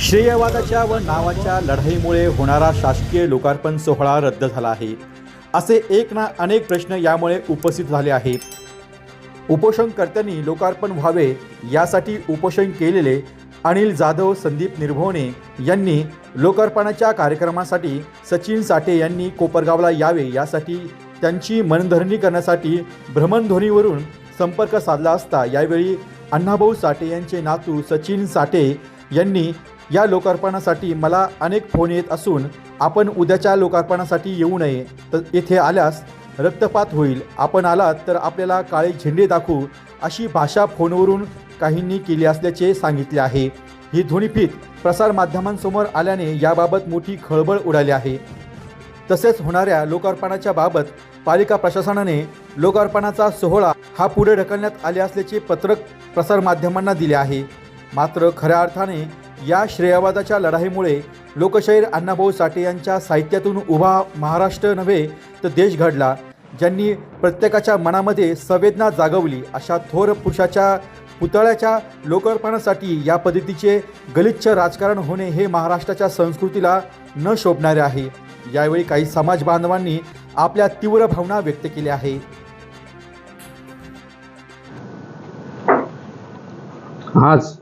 श्रेयवादाच्या व नावाच्या लढाईमुळे होणारा शासकीय लोकार्पण सोहळा रद्द झाला आहे. असे एक ना अनेक प्रश्न यामुळे उपस्थित झाले आहेत. उपोषणकर्त्यांनी लोकार्पण व्हावे यासाठी उपोषण केलेले अनिल जाधव संदीप निर्भवणे यांनी लोकार्पणाच्या कार्यक्रमासाठी सचिन साठे यांनी कोपरगावला यावे यासाठी त्यांची मनधरणी करण्यासाठी भ्रमणध्वनीवरून संपर्क साधला असता यावेळी अण्णाभाऊ साठे यांचे नातू सचिन साठे यांनी या लोकार्पणासाठी मला अनेक फोन येत असून आपण उद्याच्या लोकार्पणासाठी येऊ नये तर येथे आल्यास रक्तपात होईल. आपण आलात तर आपल्याला काळे झेंडे दाखवू अशी भाषा फोनवरून काहींनी केली असल्याचे सांगितले आहे. ही ध्वनिफीत प्रसारमाध्यमांसमोर आल्याने याबाबत मोठी खळबळ उडाली आहे. तसेच होणाऱ्या लोकार्पणाच्या बाबत पालिका प्रशासनाने लोकार्पणाचा सोहळा हा पुढे ढकलण्यात आले असल्याचे पत्रक प्रसारमाध्यमांना दिले आहे. मात्र खऱ्या अर्थाने या श्रेयवादाच्या लढाईमुळे लोकशाहीर अण्णाभाऊ साठे यांच्या साहित्यातून उभा महाराष्ट्र नव्हे तर देश घडला. ज्यांनी प्रत्येकाच्या मनामध्ये संवेदना जागवली अशा थोर पुरुषाच्या पुतळ्याच्या लोकार्पणासाठी या पद्धतीचे गलिच्छ राजकारण होणे हे महाराष्ट्राच्या संस्कृतीला न शोभणारे आहे. यावेळी काही समाज बांधवांनी आपल्या तीव्र भावना व्यक्त केल्या आहे आज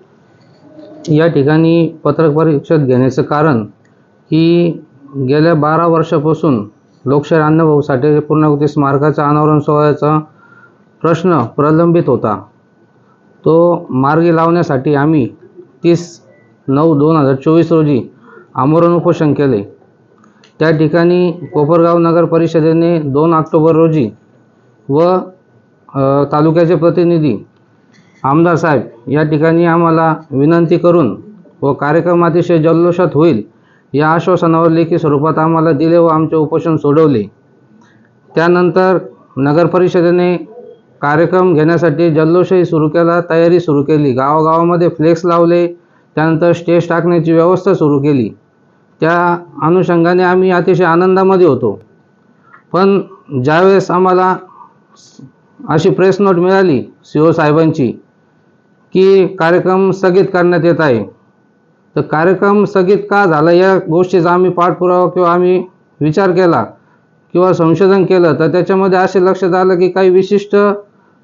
या ठिकाणी पत्रक परिषद घेण्याचं कारण की गेल्या बारा वर्षापासून लोकशाही अण्णाभाऊ साठे पूर्णाकृती स्मारकाचा अनावरण सोहळ्याचा प्रश्न प्रलंबित होता. तो मार्गी लावण्यासाठी आम्ही तीस नऊ दोन हजार चोवीस रोजी आमरण उपोषण केले. त्या ठिकाणी कोपरगाव नगर परिषदेने दोन ऑक्टोबर रोजी व तालुक्याचे प्रतिनिधी आमदार साहेब या ठिकाणी आम्हाला विनंती करून व कार्यक्रम अतिशय जल्लोषात होईल या आश्वासनावर लेखी स्वरूपात आम्हाला दिले व आमचे उपोषण सोडवले. त्यानंतर नगर परिषदेने कार्यक्रम घेण्यासाठी जल्लोषही सुरू केला तयारी सुरू केली. गावागावामध्ये फ्लेक्स लावले त्यानंतर स्टेज टाकण्याची व्यवस्था सुरू केली. त्या अनुषंगाने आम्ही अतिशय आनंदामध्ये होतो. पण ज्यावेळेस आम्हाला अशी प्रेस नोट मिळाली सी ओ साहेबांची की कार्यक्रम स्थगित करण्यात येत आहे. तर कार्यक्रम स्थगित का झाला या गोष्टीचा आम्ही पाठपुरावा किंवा आम्ही विचार केला किंवा संशोधन केलं तर त्याच्यामध्ये असे लक्षात आलं की काही विशिष्ट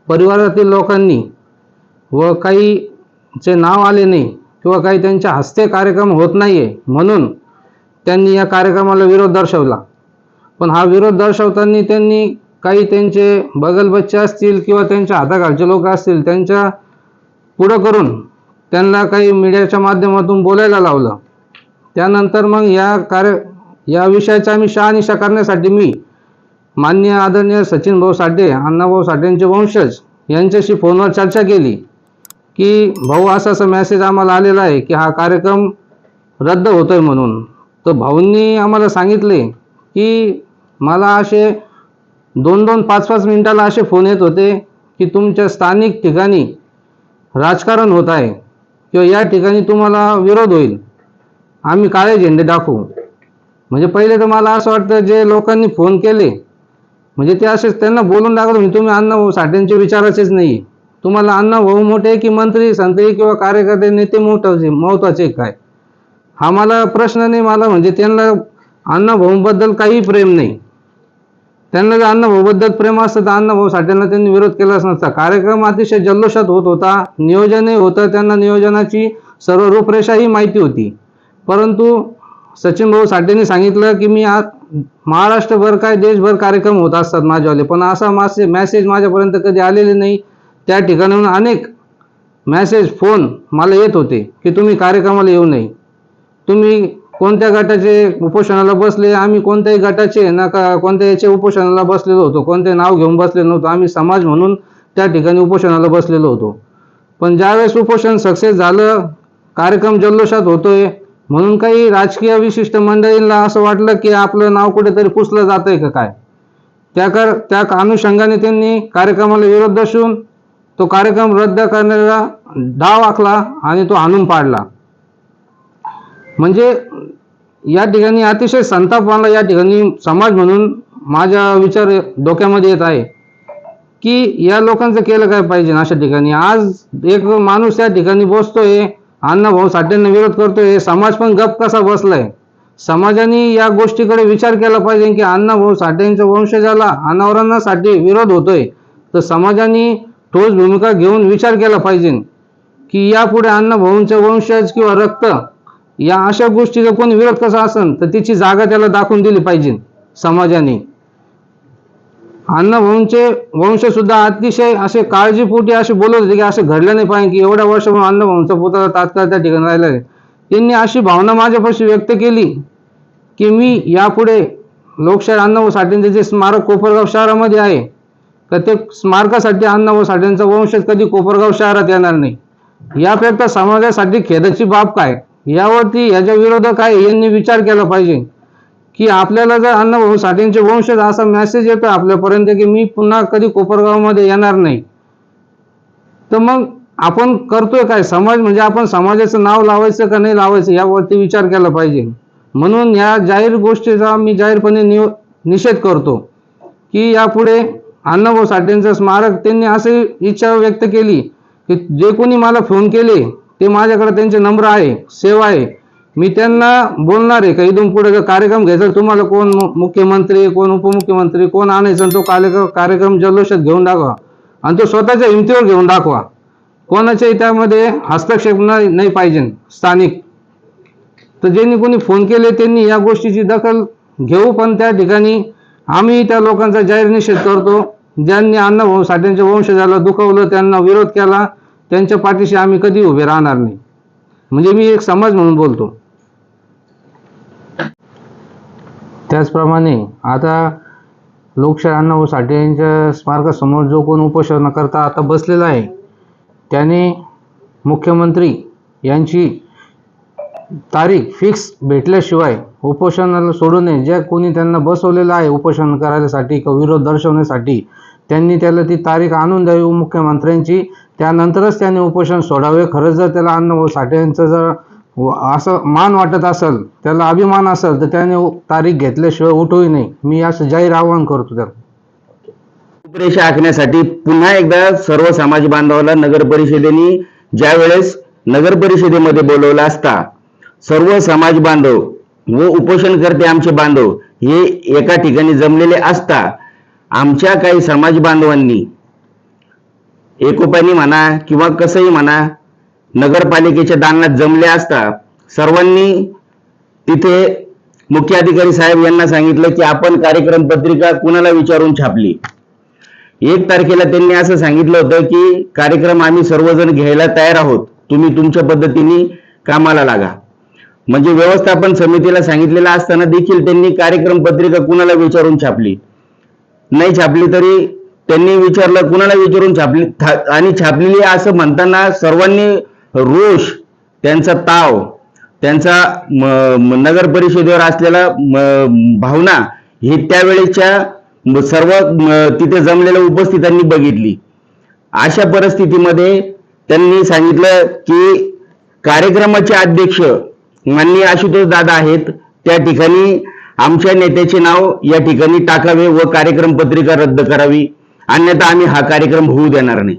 परिवारातील लोकांनी व काहीचे नाव आले नाही किंवा काही त्यांच्या हस्ते कार्यक्रम होत नाही आहे म्हणून त्यांनी या कार्यक्रमाला विरोध दर्शवला. पण हा विरोध दर्शवताना त्यांनी काही त्यांचे बगल बच्चे असतील किंवा त्यांच्या हाताखालचे लोक असतील त्यांच्या पुढं करून त्यांना काही मीडियाच्या माध्यमातून बोलायला लावलं. त्यानंतर मग या कार्य या विषयाचा आम्ही शहानिशा करण्यासाठी मी माननीय आदरणीय सचिन भाऊ साठे अण्णाभाऊ साठेंचे वंशज यांच्याशी फोनवर चर्चा केली की भाऊ असा असा मेसेज आम्हाला आलेला आहे की हा कार्यक्रम रद्द होतोय म्हणून. तर भाऊंनी आम्हाला सांगितले की मला असे दोन दोन पाच पाच मिनिटाला असे फोन येत होते की तुमच्या स्थानिक ठिकाणी राजकारण होत आहे किंवा या ठिकाणी तुम्हाला विरोध होईल. आम्ही काळे झेंडे दाखवू. म्हणजे पहिले तर मला असं वाटतं जे लोकांनी फोन केले म्हणजे ते असेच त्यांना बोलून दाखवलं म्हणजे तुम्ही अण्णाभाऊ साठ्यांचे विचाराचेच नाही. तुम्हाला अण्णाभाऊ मोठे की मंत्री संत्री किंवा कार्यकर्ते नेते महत्त्वाचे महत्त्वाचे काय? हा मला प्रश्न नाही मला म्हणजे त्यांना अण्णाभाऊंबद्दल काही प्रेम नाही. त्यांना जर अण्णाभाऊबद्दल प्रेम असतं तर अण्णाभाऊ साठ्यांना त्यांनी विरोध केलाच नसता. कार्यक्रम अतिशय जल्लोषात होत होता नियोजनही होतं त्यांना नियोजनाची सर्व रूपरेषाही माहिती होती. परंतु सचिन भाऊ साठेंनी सांगितलं की मी आज महाराष्ट्रभर काय देशभर कार्यक्रम होत असतात माझ्यावाले पण असा मासे मॅसेज माझ्यापर्यंत कधी आलेले नाही. त्या ठिकाणाहून अनेक मॅसेज फोन मला येत होते की तुम्ही कार्यक्रमाला येऊ नये. तुम्ही कोणत्या गटाचे उपोषणाला बसले आम्ही कोणत्याही गटाचे ना का कोणत्या याचे उपोषणाला बसलेलो होतो कोणते नाव घेऊन बसलेलो नव्हतो आम्ही समाज म्हणून त्या ठिकाणी उपोषणाला बसलेलो होतो. पण ज्यावेळेस उपोषण सक्सेस झालं कार्यक्रम जल्लोषात होतोय म्हणून काही राजकीय विशिष्ट मंडळींना असं वाटलं की आपलं नाव कुठेतरी पुसलं जातंय का काय? त्या कर त्या अनुषंगाने त्यांनी कार्यक्रमाला विरोध दर्शवून तो कार्यक्रम रद्द करण्याचा डाव आखला आणि तो आणून पाडला. म्हणजे या ठिकाणी अतिशय संताप मला या ठिकाणी समाज म्हणून माझ्या विचार डोक्यामध्ये येत आहे की या लोकांचं केलं काय पाहिजे अशा ठिकाणी? आज एक माणूस या ठिकाणी बसतोय अण्णाभाऊ साठेंना विरोध करतोय समाज पण गप कसा बसलाय? समाजाने या गोष्टीकडे विचार केला पाहिजे की अण्णाभाऊ साठेंच्या वंशजाला अनावरांना साठी विरोध होतोय. तर समाजाने ठोस भूमिका घेऊन विचार केला पाहिजे की यापुढे अण्णाभाऊंचे वंशज किंवा रक्त या अशा गोष्टीचा कोणी विरोध कसा असन तर तिची जागा त्याला दाखवून दिली पाहिजे समाजाने. अण्णाभाऊंचे वंश सुद्धा अतिशय असे काळजीपोटी असे बोलत होते की असे घडलं नाही पाहिजे की एवढ्या वर्षापासून अण्णाभाऊंचा पुतळा तात्काळ त्या ठिकाणी राहिला आहे. त्यांनी अशी भावना माझ्यापाशी व्यक्त केली की मी यापुढे लोकशाही अण्णाभाऊ साठेंचे जे स्मारक कोपरगाव शहरामध्ये आहे तर ते स्मारकासाठी अण्णाभाऊ साठेंचा वंशज कधी कोपरगाव शहरात येणार नाही. यापेक्षा समाजासाठी खेदाची बाब काय? यावरती याच्या विरोधक आहे यांनी विचार केला पाहिजे. की आपल्याला जर अण्णाभाऊ साठेंचे वंशज असा मेसेज येतो आपल्यापर्यंत की मी पुन्हा कधी कोपरगावमध्ये येणार नाही. तर मग आपण करतोय काय? समाज म्हणजे आपण समाजाचं नाव लावायचं का नाही लावायचं यावरती विचार केला पाहिजे. म्हणून या जाहीर गोष्टीचा मी जाहीरपणे नि निषेध करतो. की यापुढे अण्णाभाऊ साठेंचं स्मारक त्यांनी अशी इच्छा व्यक्त केली की जे कोणी मला फोन केले ते माझ्याकडे त्यांचे नंबर आहे सेवा आहे. मी त्यांना बोलणार आहे का? इथून पुढे जर कार्यक्रम घ्यायचा? तुम्हाला कोण मु- मुख्यमंत्री कोण उपमुख्यमंत्री कोण आणायचं तो कार्यक्रम कार्यक्रम जल्लोषात घेऊन दाखवा. आणि तो स्वतःच्या हिमतीवर घेऊन दाखवा. कोणाच्याही त्यामध्ये हस्तक्षेप नाही नाही पाहिजे स्थानिक. तर ज्यांनी कोणी फोन केले त्यांनी या गोष्टीची दखल घेऊ. पण त्या ठिकाणी आम्ही त्या लोकांचा जाहीर निषेध करतो. ज्यांनी अण्णाभाऊ साठ्यांच्या वंशजाला दुखवलं त्यांना विरोध केला. त्यांच्या पाठीशी आम्ही कधी उभे राहणार नाही. म्हणजे मी एक समाज म्हणून बोलतो. त्याचप्रमाणे आता लोकशाही अण्णाभाऊ साठे यांच्या स्मारकासमोर जो कोण उपोषण करता आता बसलेला आहे त्याने मुख्यमंत्री यांची तारीख फिक्स भेटल्याशिवाय उपोषणाला सोडू नये. ज्या कोणी त्यांना बसवलेलं आहे उपोषण करायसाठी किंवा विरोध दर्शवण्यासाठी त्यांनी त्याला ती तारीख आणून द्यावी मुख्यमंत्र्यांची. त्यानंतरच त्याने उपोषण सोडावे. खरंच जर त्याला अण्णाभाऊ साठे यांचं जर असं मान वाटत असेल त्याला अभिमान असेल तर त्याने तारीख घेतल्याशिवाय उठूही नाही. मी असं जाहीर आवाहन करतो त्याला. रूपरेषा आखण्यासाठी पुन्हा एकदा सर्व समाज बांधवाला नगर परिषदेने ज्या वेळेस नगर परिषदेमध्ये बोलवलं असता सर्व समाज बांधव व उपोषणकर्ते आमचे बांधव हे एका ठिकाणी जमलेले असता आमच्या काही समाज बांधवांनी एकोप्याने म्हणा किंवा कसंही म्हणा नगरपालिकेच्या दालनात जमले असता सर्वांनी तिथे मुख्य अधिकारी साहेब यांना सांगितलं की आपण कार्यक्रम पत्रिका कुणाला विचारून छापली? एक तारखेला त्यांनी असं सांगितलं होतं की कार्यक्रम आम्ही सर्वजण घ्यायला तयार आहोत. तुम्ही तुमच्या पद्धतीने कामाला लागा. म्हणजे व्यवस्थापन समितीला सांगितलेलं असताना देखील त्यांनी कार्यक्रम पत्रिका कुणाला विचारून छापली? नाही छापली तरी त्यांनी विचारलं कुणाला विचारून छापली आणि छापलेली असं म्हणताना सर्वांनी रोष त्यांचा ताव त्यांचा नगर परिषदेवर असलेला भावना हे त्यावेळेच्या सर्व तिथे जमलेल्या उपस्थितांनी बघितली. अशा परिस्थितीमध्ये त्यांनी सांगितलं की कार्यक्रमाचे अध्यक्ष माननीय आशुतोष दादा आहेत त्या ठिकाणी आमच्या नेत्याचे नाव या ठिकाणी टाकावे व कार्यक्रम पत्रिका रद्द करावी. अन्यथा आम्ही हा कार्यक्रम होऊ देणार नाही.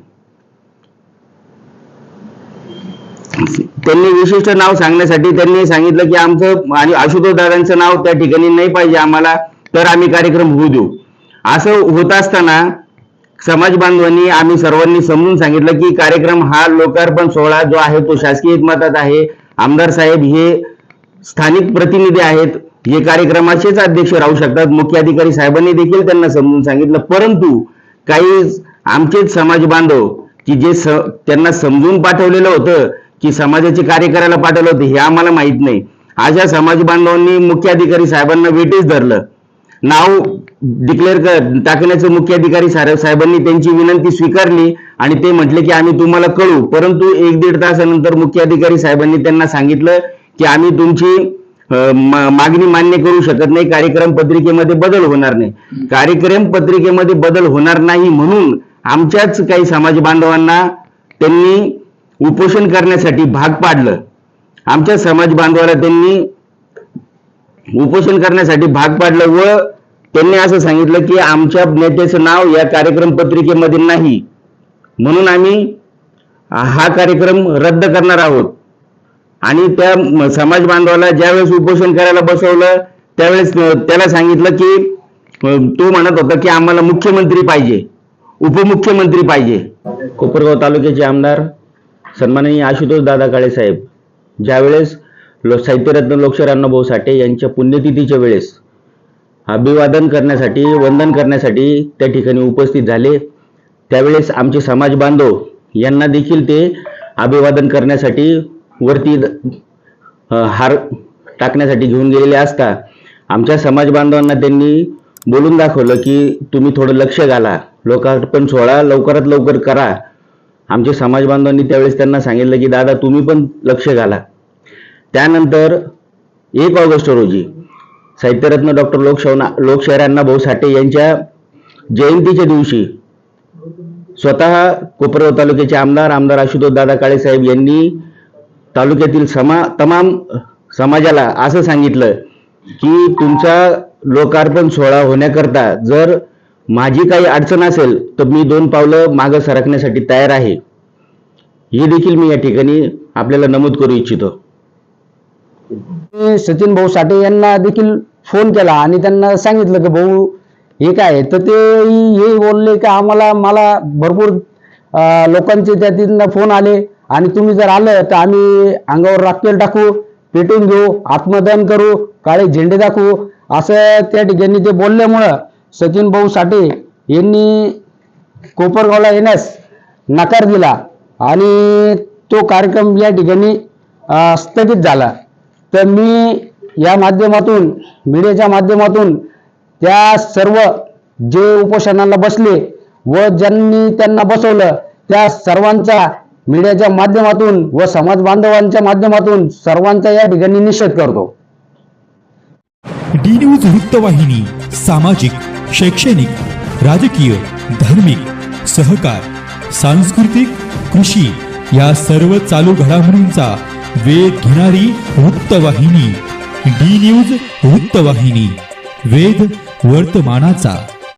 त्यांनी विशिष्ट नाव सांगण्यासाठी त्यांनी सांगितलं की आमचं आणि आशुतोष दादांचं नाव त्या ठिकाणी नाही पाहिजे आम्हाला तर आम्ही कार्यक्रम होऊ देऊ. असं होत असताना समाज बांधवांनी आम्ही सर्वांनी समजून सांगितलं की कार्यक्रम हा लोकार्पण सोहळा जो आहे तो शासकीय एकमतात आहे. आमदार साहेब हे स्थानिक प्रतिनिधी आहेत. हे कार्यक्रमाचेच अध्यक्ष राहू शकतात. मुख्य अधिकारी साहेबांनी देखील त्यांना समजून सांगितलं. परंतु काही आमचेच समाज बांधव की जे स त्यांना समजून पाठवलेलं होतं की समाजाचे कार्य करायला पाठवलं होतं हे आम्हाला माहीत नाही. अशा समाज बांधवांनी मुख्य अधिकारी साहेबांना वेटीच धरलं. नाव डिक्लेअर कर टाकण्याचं मुख्य अधिकारी साहेब साहेबांनी त्यांची विनंती स्वीकारली आणि ते म्हटले की आम्ही तुम्हाला कळू. परंतु एक दीड तासानंतर मुख्य अधिकारी साहेबांनी त्यांना सांगितलं की आम्ही तुमची मागणी मान्य करू शकत नाही कार्यक्रम पत्रिकेमध्ये बदल होणार नाही. कार्यक्रम पत्रिकेमध्ये बदल होणार नाही म्हणून आमच्याच काही समाज बांधवांना त्यांनी उपोषण करण्यासाठी भाग पाडलं. आमच्या समाज बांधवाला त्यांनी उपोषण करण्यासाठी भाग पाडलं व त्यांनी असं सांगितलं की आमच्या नेत्याचं नाव या कार्यक्रम पत्रिकेमध्ये नाही. म्हणून आम्ही हा कार्यक्रम रद्द करणार आहोत. आणि त्या समाज बांधवाला ज्यावेळेस उपोषण करायला बसवलं त्यावेळेस त्याला सांगितलं की तो म्हणत होता की आम्हाला मुख्यमंत्री पाहिजे उपमुख्यमंत्री पाहिजे. कोपरगाव तालुक्याचे आमदार सन्माननीय आशुतोष दादा काळे साहेब ज्यावेळेस लो साहित्यरत्न लोकशाहीर अण्णाभाऊ साठे यांच्या पुण्यतिथीच्या वेळेस अभिवादन करण्यासाठी वंदन करण्यासाठी त्या ठिकाणी उपस्थित झाले त्यावेळेस आमचे समाज बांधव यांना देखील ते अभिवादन करण्यासाठी वरती हार टाकण्यासाठी घेऊन गेलेले असता आमच्या समाज बांधवांना त्यांनी बोलून दाखवलं की तुम्ही थोडं लक्ष घाला. लोकार्पण सोहळा लवकरात लवकर करा. आमचे समाज बांधवांनी त्यावेळेस त्यांना सांगितलं की दादा तुम्ही पण लक्ष घाला. त्यानंतर एक ऑगस्ट रोजी साहित्यरत्न डॉक्टर लोकशाह लोकशाहीर अण्णाभाऊ साठे यांच्या जयंतीच्या दिवशी स्वतः कोपरगाव तालुक्याचे आमदार आमदार आशुतोष दादा काळे साहेब यांनी तालुक्यातील समा तमाम समाजाला असं सांगितलं की तुमचा लोकार्पण सोहळा होण्याकरता जर माझी काही अडचण असेल तर मी दोन पावलं मागं सरकण्यासाठी तयार आहे. हे देखील मी या ठिकाणी आपल्याला नमूद करू इच्छितो. मी सचिन भाऊ साठे यांना देखील फोन केला आणि त्यांना सांगितलं की भाऊ हे काय तर ते हे बोलले की आम्हाला मला भरपूर लोकांचे त्यातील फोन आले. आणि तुम्ही जर आलं तर आम्ही अंगावर राखेल टाकू पेटून घेऊ आत्मदान करू काळे झेंडे दाखवू. असं त्या ठिकाणी ते बोलल्यामुळं सचिन भाऊ साठे यांनी कोपरगावला येण्यास नकार दिला आणि तो कार्यक्रम या ठिकाणी स्थगित झाला. तर मी या माध्यमातून मीडियाच्या माध्यमातून त्या सर्व जे उपोषणाला बसले व ज्यांनी त्यांना बसवलं त्या सर्वांचा मीडियाच्या माध्यमातून व समाज बांधवांच्या माध्यमातून सर्वांचा या ठिकाणी निषेध करतो. डी न्यूज वृत्तवाहिनी सामाजिक शैक्षणिक राजकीय धार्मिक सहकार सांस्कृतिक कृषी या सर्व चालू घडामोडींचा वेध घेणारी वृत्तवाहिनी डी न्यूज वृत्तवाहिनी वेध वर्तमानाचा.